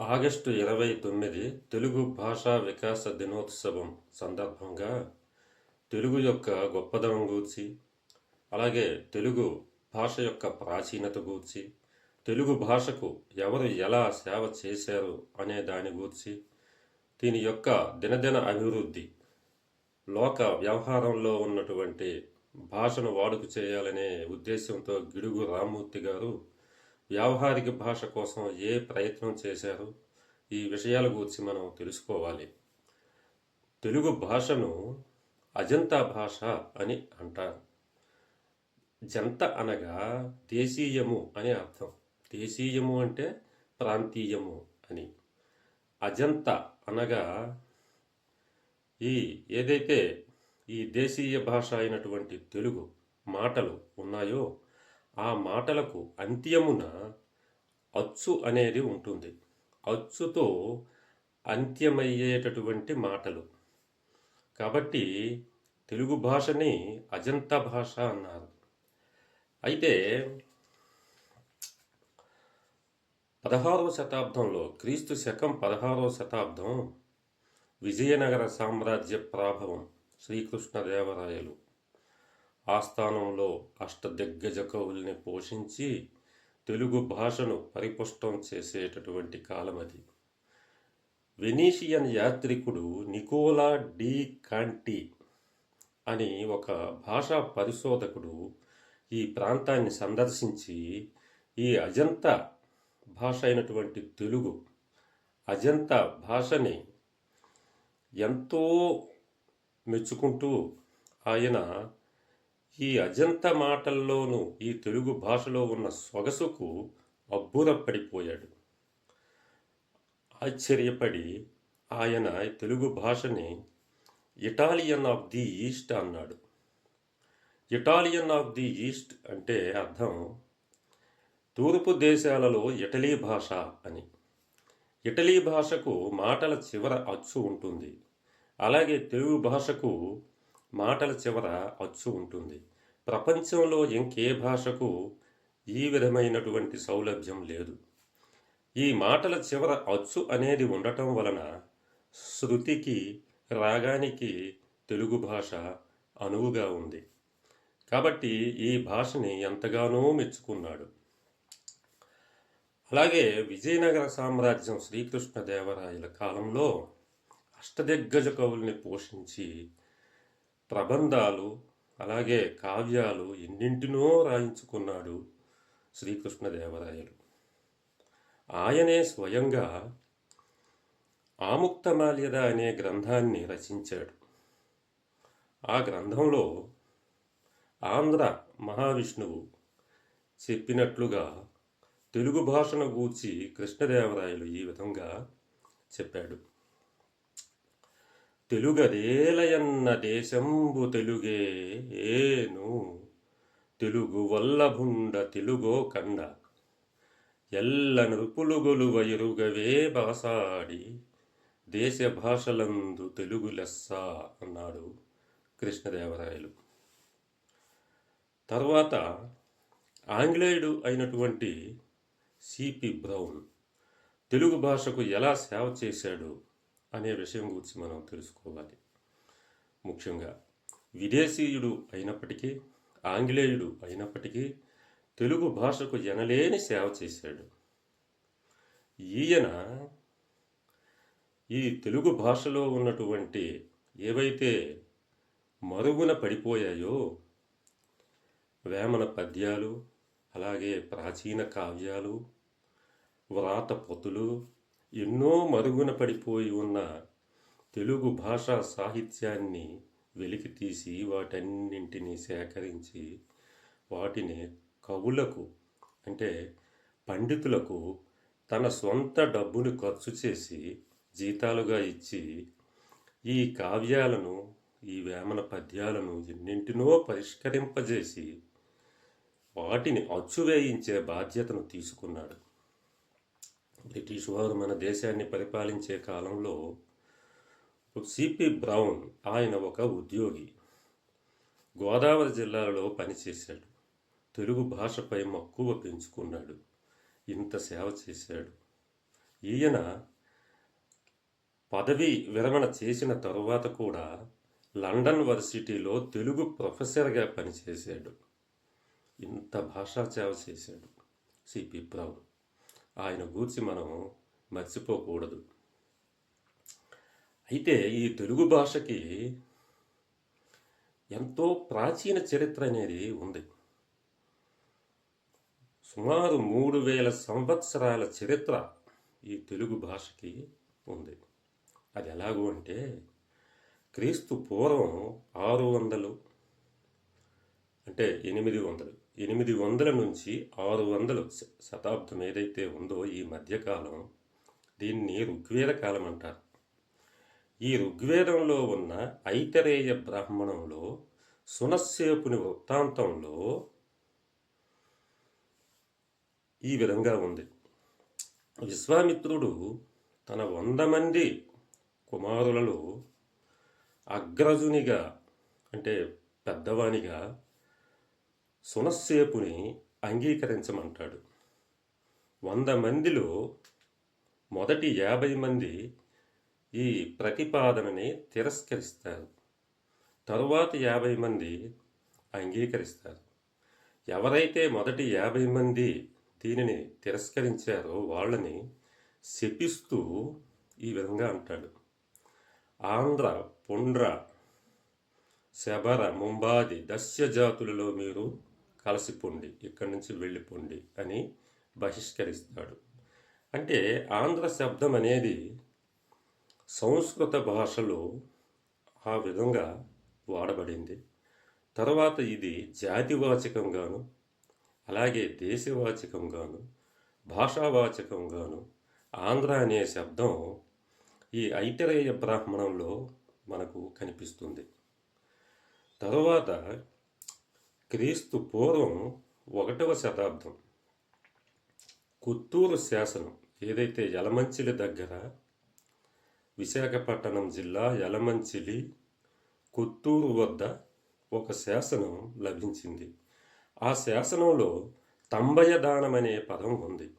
August ఇరవై తొమ్మిది తెలుగు భాషా వికాస దినోత్సవం సందర్భంగా తెలుగు యొక్క గొప్పదనం గూర్చి అలాగే తెలుగు భాష యొక్క ప్రాచీనత గూర్చి తెలుగు భాషకు ఎవరు ఎలా సేవ చేశారు అనే దాని గూర్చి దీని యొక్క దినదిన అభివృద్ధి లోక వ్యవహారంలో ఉన్నటువంటి భాషను వాడుక చేయాలనే ఉద్దేశంతో గిడుగు రామ్మూర్తి గారు వ్యావహారిక భాష కోసం ఏ ప్రయత్నం చేశారు? ఈ విషయాల గురించి మనం తెలుసుకోవాలి. తెలుగు భాషను అజంతా భాష అని అంటారు. జంత అనగా దేశీయము అని అర్థం. దేశీయము అంటే ప్రాంతీయము అని. అజంత అనగా ఈ ఏదైతే ఈ దేశీయ భాష అయినటువంటి తెలుగు మాటలు ఉన్నాయో ఆ మాటలకు అంత్యమున అచ్చు అనేది ఉంటుంది. అచ్చుతో అంత్యమయ్యేటటువంటి మాటలు. కాబట్టి తెలుగు భాషని అజంతా భాష అన్నారు. అయితే పదహారవ శతాబ్దంలో క్రీస్తు శకం పదహారవ శతాబ్దం విజయనగర సామ్రాజ్య ప్రాభవం శ్రీకృష్ణదేవరాయలు. ఆస్థానంలో అష్టదిగ్గజ కవుల్ని పోషించి తెలుగు భాషను పరిపుష్టం చేసేటటువంటి కాలం అది. వెనీషియన్ యాత్రికుడు నికోలా డి కాంటి అని ఒక భాషా పరిశోధకుడు ఈ ప్రాంతాన్ని సందర్శించి ఈ అజంత భాష అయినటువంటి తెలుగు అజంత భాషని ఎంతో మెచ్చుకుంటూ ఆయన ఈ అజంత మాటల్లోనూ ఈ తెలుగు భాషలో ఉన్న సొగసుకు అబ్బురపడిపోయాడు. ఆశ్చర్యపడి ఆయన తెలుగు భాషని ఇటాలియన్ ఆఫ్ ది ఈస్ట్ అన్నాడు. ఇటాలియన్ ఆఫ్ ది ఈస్ట్ అంటే అర్థం తూర్పు దేశాలలో ఇటలీ భాష అని. ఇటలీ భాషకు మాటల చివర అచ్చు ఉంటుంది. అలాగే తెలుగు భాషకు మాటల చివర అచ్చు ఉంటుంది. ప్రపంచంలో ఇంకే భాషకు ఈ విధమైనటువంటి సౌలభ్యం లేదు. ఈ మాటల చివర అచ్చు అనేది ఉండటం వలన శృతికి రాగానికి తెలుగు భాష అనువుగా ఉంది. కాబట్టి ఈ భాషని ఎంతగానో మెచ్చుకున్నాడు. అలాగే విజయనగర సామ్రాజ్యం శ్రీకృష్ణదేవరాయల కాలంలో అష్టదిగ్గజ కవుల్ని పోషించి ప్రబంధాలు అలాగే కావ్యాలు ఎన్నింటినో రాయించుకున్నాడు శ్రీకృష్ణదేవరాయలు. ఆయనే స్వయంగా ఆముక్తమాల్యద అనే గ్రంథాన్ని రచించాడు. ఆ గ్రంథంలో ఆంధ్ర మహావిష్ణువు చెప్పినట్లుగా తెలుగు భాషను గూర్చి కృష్ణదేవరాయలు ఈ విధంగా చెప్పాడు. తెలుగదేలయన్న దేశంబు తెలుగే ఏను తెలుగు వల్లభుండ తెలుగో కండ. ఎల్ల నృపులుగొలువ ఎరుగవే బాసాడి. దేశ భాషలందు తెలుగు లెస్స అన్నాడు కృష్ణదేవరాయలు. తర్వాత ఆంగ్లేయుడు అయినటువంటి సిపి బ్రౌన్. తెలుగు భాషకు ఎలా సేవ చేశాడు? అనే విషయం గురించి మనం తెలుసుకోవాలి. ముఖ్యంగా విదేశీయుడు అయినప్పటికీ ఆంగ్లేయుడు అయినప్పటికీ తెలుగు భాషకు ఎనలేని సేవ చేశాడు. ఈయన ఈ తెలుగు భాషలో ఉన్నటువంటి ఏవైతే మరుగున పడిపోయాయో వేమన పద్యాలు అలాగే ప్రాచీన కావ్యాలు వ్రాత పొతులు ఎన్నో మరుగున పడిపోయి ఉన్న తెలుగు భాషా సాహిత్యాన్ని వెలికి తీసి వాటన్నింటినీ సేకరించి వాటిని కవులకు అంటే పండితులకు తన సొంత డబ్బును ఖర్చు చేసి జీతాలుగా ఇచ్చి ఈ కావ్యాలను ఈ వేమన పద్యాలను ఎన్నింటినో పరిష్కరింపజేసి వాటిని అచ్చువేయించే బాధ్యతను తీసుకున్నాడు. బ్రిటిష్ వారు మన దేశాన్ని పరిపాలించే కాలంలో సిపి బ్రౌన్ ఆయన ఒక ఉద్యోగి. గోదావరి జిల్లాలో పనిచేశాడు. తెలుగు భాషపై మక్కువ పెంచుకున్నాడు. ఇంత సేవ చేశాడు. ఈయన పదవి విరమణ చేసిన తరువాత కూడా లండన్ వర్సిటీలో తెలుగు ప్రొఫెసర్గా పనిచేశాడు. ఇంత భాషా సేవ చేశాడు సిపి బ్రౌన్. ఆయన గూర్చి మనం మర్చిపోకూడదు. అయితే ఈ తెలుగు భాషకి ఎంతో ప్రాచీన చరిత్ర అనేది ఉంది. సుమారు మూడు వేల సంవత్సరాల చరిత్ర ఈ తెలుగు భాషకి ఉంది. అది ఎలాగూ అంటే క్రీస్తు పూర్వం ఆరు వందలు అంటే ఎనిమిది వందలు. ఎనిమిది వందల నుంచి ఆరు వందల శ- శతాబ్దం ఏదైతే ఉందో ఈ మధ్యకాలం దీన్ని ఋగ్వేద కాలం అంటారు. ఈ ఋగ్వేదంలో ఉన్న ఐతరేయ బ్రాహ్మణంలో సునస్సేపుని వృత్తాంతంలో ఈ విధంగా ఉంది. విశ్వామిత్రుడు తన వంద మంది కుమారులలో అగ్రజునిగా అంటే పెద్దవానిగా సునస్సేపుని అంగీకరించమంటాడు. వంద మందిలో మొదటి యాభై మంది ఈ ప్రతిపాదనని తిరస్కరిస్తారు. తరువాత యాభై మంది అంగీకరిస్తారు. ఎవరైతే మొదటి యాభై మంది దీనిని తిరస్కరించారో వాళ్ళని శపిస్తూ ఈ విధంగా అంటాడు. ఆంధ్ర పుండ్ర శబర ముంబాది దస్య జాతులలో మీరు కలిసిపోండి ఇక్కడి నుంచి వెళ్ళిపోండి అని బహిష్కరిస్తాడు. అంటే ఆంధ్ర శబ్దం అనేది సంస్కృత భాషలో ఆ విధంగా వాడబడింది. తర్వాత ఇది జాతివాచకంగాను అలాగే దేశవాచకంగాను భాషావాచకంగాను ఆంధ్ర అనే శబ్దం ఈ ఐతరేయ బ్రాహ్మణంలో మనకు కనిపిస్తుంది. తరువాత క్రీస్తు పూర్వం ఒకటవ శతాబ్దం. కుత్తూరు శాసనం ఏదైతే యలమంచిలి దగ్గర విశాఖపట్నం జిల్లా యలమంచిలి కుత్తూరు వద్ద ఒక శాసనం లభించింది. ఆ శాసనంలో తంబయదానం అనే పదం ఉంది.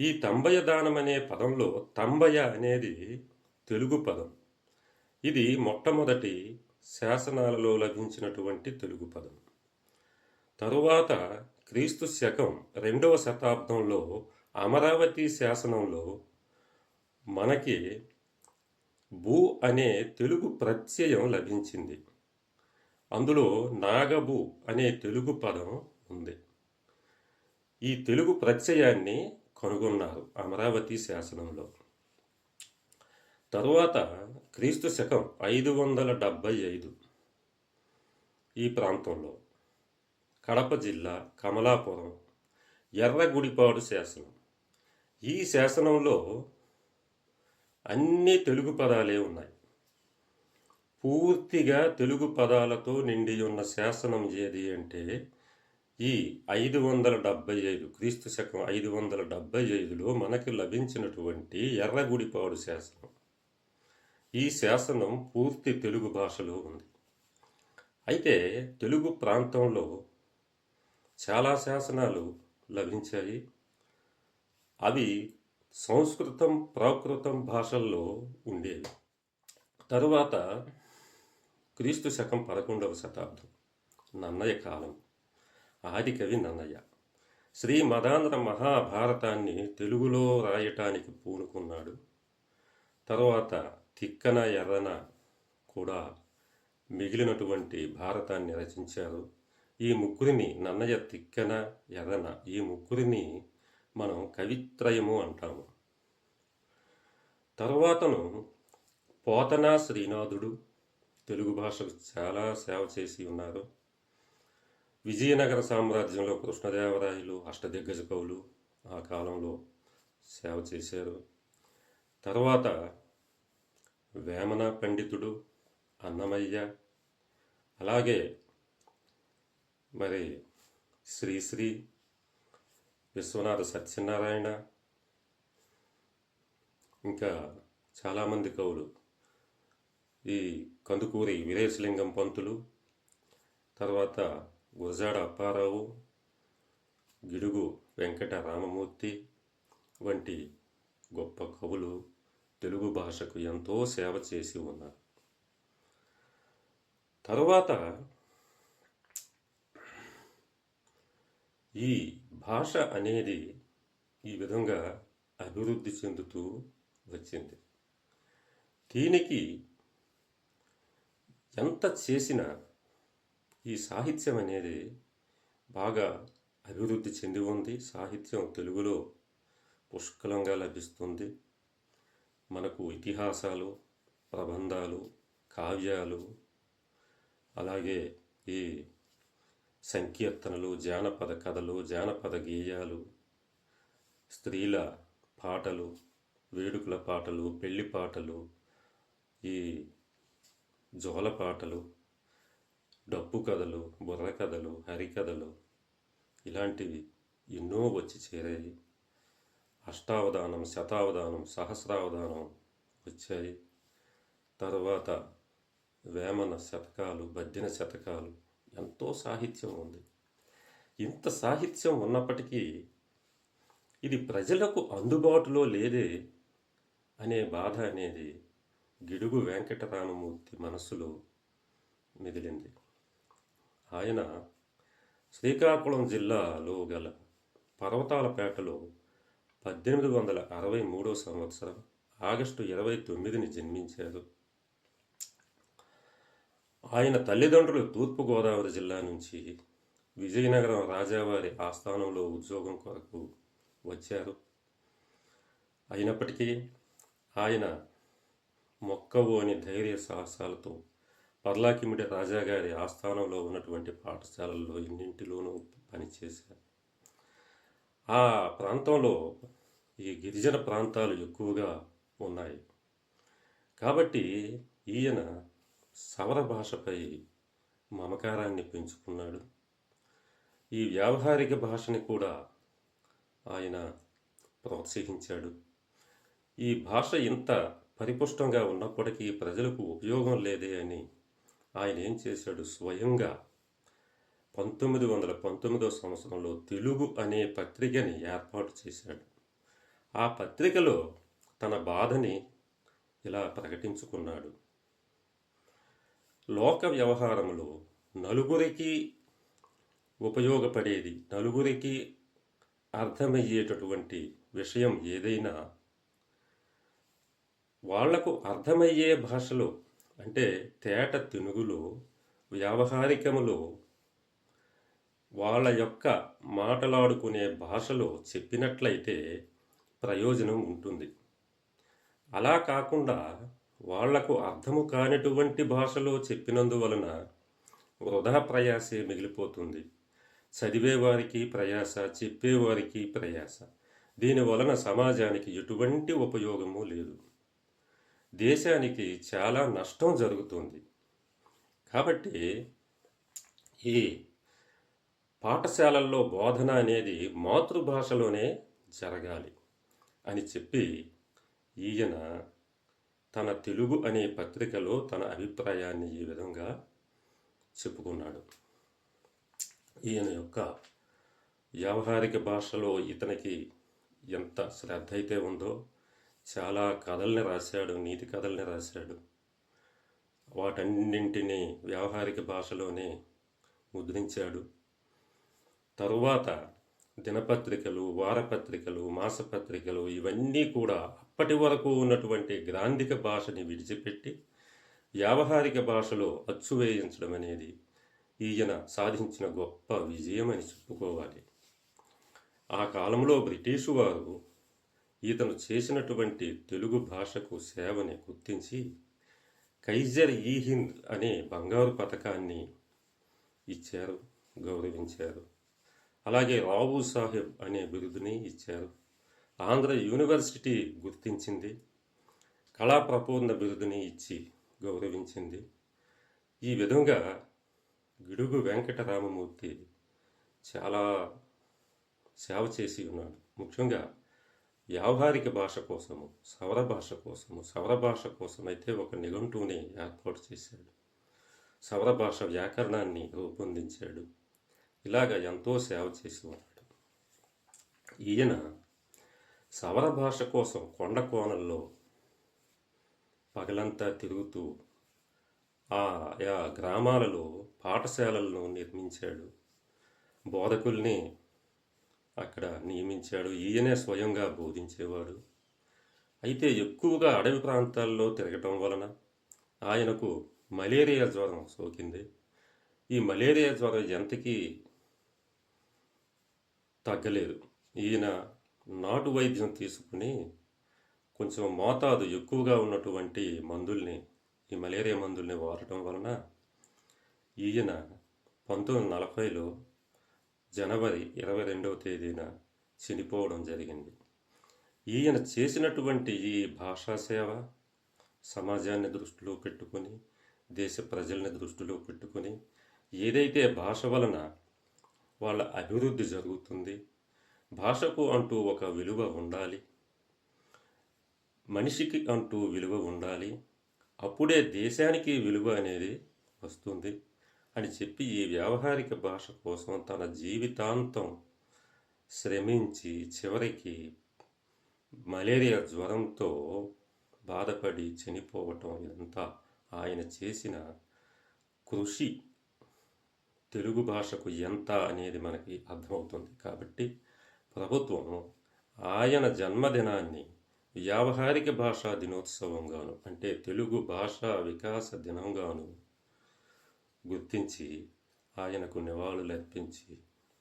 ఈ తంబయదానం అనే పదంలో తంబయ అనేది తెలుగు పదం. ఇది మొట్టమొదటి శాసనాలలో లభించినటువంటి తెలుగు పదం. తరువాత క్రీస్తు శకం రెండవ శతాబ్దంలో అమరావతి శాసనంలో మనకి భూ అనే తెలుగు ప్రత్యయం లభించింది. అందులో నాగభూ అనే తెలుగు పదం ఉంది. ఈ తెలుగు ప్రత్యయాన్ని కనుగొన్నారు అమరావతి శాసనంలో. తరువాత క్రీస్తు శకం ఐదు వందల డెబ్భై ఐదు ఈ ప్రాంతంలో కడప జిల్లా కమలాపురం ఎర్రగుడిపాడు శాసనం. ఈ శాసనంలో అన్ని తెలుగు పదాలే ఉన్నాయి. పూర్తిగా తెలుగు పదాలతో నిండి ఉన్న శాసనం ఏది అంటే ఈ ఐదు వందల డెబ్భై ఐదు క్రీస్తు శకం ఐదు వందల డెబ్భై ఐదులో మనకు లభించినటువంటి ఎర్రగుడిపాడు శాసనం. ఈ శాసనం పూర్తి తెలుగు భాషలో ఉంది. అయితే తెలుగు ప్రాంతంలో చాలా శాసనాలు లభించాయి. అవి సంస్కృతం ప్రాకృతం భాషల్లో ఉండేవి. తరువాత క్రీస్తు శకం పదకొండవ శతాబ్దం నన్నయ్య కాలం. ఆదికవి నన్నయ్య శ్రీ మదాంధ్ర మహాభారతాన్ని తెలుగులో రాయటానికి పూనుకున్నాడు. తర్వాత తిక్కన ఎర్రన కూడా మిగిలినటువంటి భారతాన్ని రచించారు. ఈ ముగ్గురిని నన్నయ్య తిక్కన ఎర్రన ఈ ముగ్గురిని మనం కవిత్రయము అంటాము. తర్వాతను పోతన శ్రీనాథుడు తెలుగు భాషకు చాలా సేవ చేసి ఉన్నారు. విజయనగర సామ్రాజ్యంలో కృష్ణదేవరాయలు అష్టదిగ్గజ కవులు ఆ కాలంలో సేవ చేశారు. తర్వాత వేమన పండితుడు అన్నమయ్య. అలాగే మరి శ్రీశ్రీ విశ్వనాథ సత్యనారాయణ. ఇంకా చాలామంది కవులు. ఈ కందుకూరి వీరేశలింగం పంతులు తర్వాత గురజాడ అప్పారావు గిడుగు వెంకట రామమూర్తి వంటి గొప్ప కవులు. తెలుగు భాషకు ఎంతో సేవ చేసి ఉన్నారు. తర్వాత ఈ భాష అనేది ఈ విధంగా అభివృద్ధి చెందుతూ వచ్చింది. దీనికి ఎంత చేసినా ఈ సాహిత్యం అనేది బాగా అభివృద్ధి చెంది ఉంది. సాహిత్యం తెలుగులో పుష్కలంగా లభిస్తుంది. మనకు ఇతిహాసాలు ప్రబంధాలు కావ్యాలు అలాగే ఈ సంకీర్తనలు జానపద కథలు జానపద గేయాలు స్త్రీల పాటలు వేడుకల పాటలు పెళ్ళి పాటలు ఈ జోల పాటలు డప్పు కథలు బుర్ర కథలు హరికథలు ఇలాంటివి ఎన్నో వచ్చి చేరాయి. అష్టావధానం శతావధానం సహస్రావధానం వచ్చాయి. తర్వాత వేమన శతకాలు బద్దిన శతకాలు ఎంతో సాహిత్యం ఉంది. ఇంత సాహిత్యం ఉన్నప్పటికీ ఇది ప్రజలకు అందుబాటులో లేదే అనే బాధ అనేది గిడుగు వెంకటరామమూర్తి మనసులో మిగిలింది. ఆయన శ్రీకాకుళం జిల్లాలో గల పర్వతాలపేటలో పద్దెనిమిది వందల అరవై మూడో సంవత్సరం ఆగస్టు ఇరవై తొమ్మిదిని జన్మించారు. ఆయన తల్లిదండ్రులు తూర్పుగోదావరి జిల్లా నుంచి విజయనగరం రాజావారి ఆస్థానంలో ఉద్యోగం కొరకు వచ్చారు. అయినప్పటికీ ఆయన మొక్కవోని ధైర్య సాహసాలతో పర్లాకిమిడి రాజాగారి ఆస్థానంలో ఉన్నటువంటి పాఠశాలల్లో ఎన్నింటిలోనూ పనిచేశారు. ఆ ప్రాంతంలో ఈ గిరిజన ప్రాంతాలు ఎక్కువగా ఉన్నాయి. కాబట్టి ఈయన సవర భాషపై మమకారాన్ని పెంచుకున్నాడు. ఈ వ్యావహారిక భాషని కూడా ఆయన ప్రోత్సహించాడు. ఈ భాష ఇంత పరిపుష్టంగా ఉన్నప్పటికీ ప్రజలకు ఉపయోగం లేదే అని ఆయన ఏం చేశాడు? స్వయంగా పంతొమ్మిది వందల పంతొమ్మిదో సంవత్సరంలో తెలుగు అనే పత్రికని ఏర్పాటు చేశాడు. ఆ పత్రికలో తన బాధని ఇలా ప్రకటించుకున్నాడు. లోక వ్యవహారంలో నలుగురికి ఉపయోగపడేది నలుగురికి అర్థమయ్యేటటువంటి విషయం ఏదైనా వాళ్ళకు అర్థమయ్యే భాషలో అంటే తేట తెనుగులో వ్యావహారికములో వాళ్ళ యొక్క మాటలాడుకునే భాషలో చెప్పినట్లయితే ప్రయోజనం ఉంటుంది. అలా కాకుండా వాళ్ళకు అర్థము కానిటువంటి భాషలో చెప్పినందువలన వృధా ప్రయాసే మిగిలిపోతుంది. చదివేవారికి ప్రయాస చెప్పేవారికి ప్రయాస. దీని వలన సమాజానికి ఎటువంటి ఉపయోగము లేదు. దేశానికి చాలా నష్టం జరుగుతుంది. కాబట్టి ఈ పాఠశాలల్లో బోధన అనేది మాతృభాషలోనే జరగాలి అని చెప్పి ఈయన తన తెలుగు అనే పత్రికలో తన అభిప్రాయాన్ని ఈ విధంగా చెప్పుకున్నాడు. ఈయన యొక్క వ్యావహారిక భాషలో ఇతనికి ఎంత శ్రద్ధ అయితే ఉందో చాలా కథల్ని రాశాడు నీతి కథల్ని రాశాడు. వాటన్నింటినీ వ్యావహారిక భాషలోనే ముద్రించాడు. తరువాత దినపత్రికలు వారపత్రికలు మాసపత్రికలు ఇవన్నీ కూడా అప్పటి వరకు ఉన్నటువంటి గ్రాంధిక భాషని విడిచిపెట్టి వ్యావహారిక భాషలో అచ్చు వేయించడం అనేది ఈయన సాధించిన గొప్ప విజయం అని చెప్పుకోవాలి. ఆ కాలంలో బ్రిటిషు వారు ఈతను చేసినటువంటి తెలుగు భాషకు సేవని గుర్తించి కైజర్ ఈ హింద్ అనే బంగారు పథకాన్ని ఇచ్చారు గౌరవించారు. అలాగే రావు సాహెబ్ అనే బిరుదుని ఇచ్చారు. ఆంధ్ర యూనివర్సిటీ గుర్తించింది. కళాప్రపూర్ణ బిరుదుని ఇచ్చి గౌరవించింది. ఈ విధంగా గిడుగు వెంకటరామమూర్తి చాలా సేవ చేసి ఉన్నాడు. ముఖ్యంగా వ్యావహారిక భాష కోసము సవర భాష కోసము సవర భాష కోసం అయితే ఒక నిఘంటుని ఏర్పాటు చేశాడు. సవర భాష వ్యాకరణాన్ని రూపొందించాడు. ఇలాగ ఎంతో సేవ చేసేవాడు. ఈయన సవర భాష కోసం కొండ కోణల్లో పగలంతా తిరుగుతూ ఆయా గ్రామాలలో పాఠశాలలను నిర్మించాడు. బోధకుల్ని అక్కడ నియమించాడు. ఈయనే స్వయంగా బోధించేవాడు. అయితే ఎక్కువగా అడవి ప్రాంతాల్లో తిరగటం వలన ఆయనకు మలేరియా జ్వరం సోకింది. ఈ మలేరియా జ్వరం ఎంతకీ తగ్గలేదు. ఈయన నాటు వైద్యం తీసుకుని కొంచెం మోతాదు ఎక్కువగా ఉన్నటువంటి మందుల్ని ఈ మలేరియా మందుల్ని వాడటం వలన ఈయన పంతొమ్మిది వందల నలభైలో జనవరి ఇరవై రెండవ తేదీన చనిపోవడం జరిగింది. ఈయన చేసినటువంటి ఈ భాషా సేవ సమాజాన్ని దృష్టిలో పెట్టుకొని దేశ ప్రజల్ని దృష్టిలో పెట్టుకొని ఏదైతే భాష వలన వాళ్ళ అభివృద్ధి జరుగుతుంది. భాషకు అంటూ ఒక విలువ ఉండాలి. మనిషికి అంటూ విలువ ఉండాలి. అప్పుడే దేశానికి విలువ అనేది వస్తుంది. అని చెప్పి ఈ వ్యావహారిక భాష కోసం తన జీవితాంతం శ్రమించి చివరికి మలేరియా జ్వరంతో బాధపడి చనిపోవటం ఇదంతా ఆయన చేసిన కృషి. తెలుగు భాషకు ఎంత అనేది మనకి అర్థమవుతుంది. కాబట్టి ప్రభుత్వం ఆయన జన్మదినాన్ని వ్యావహారిక భాషా దినోత్సవంగాను అంటే తెలుగు భాషా వికాస దినంగాను గుర్తించి ఆయనకు నివాళులు అర్పించి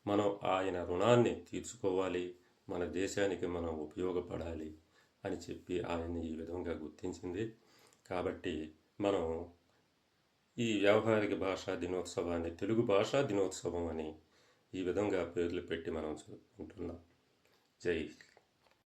మనం ఆయన రుణాన్ని తీర్చుకోవాలి మన దేశానికి మనం ఉపయోగపడాలి అని చెప్పి ఆయన్ని ఈ విధంగా గుర్తించింది. కాబట్టి మనం ఈ వ్యావహారిక భాషా దినోత్సవాన్ని తెలుగు భాషా దినోత్సవం అని ఈ విధంగా పేర్లు పెట్టి మనం జరుపుకుంటున్నాం జై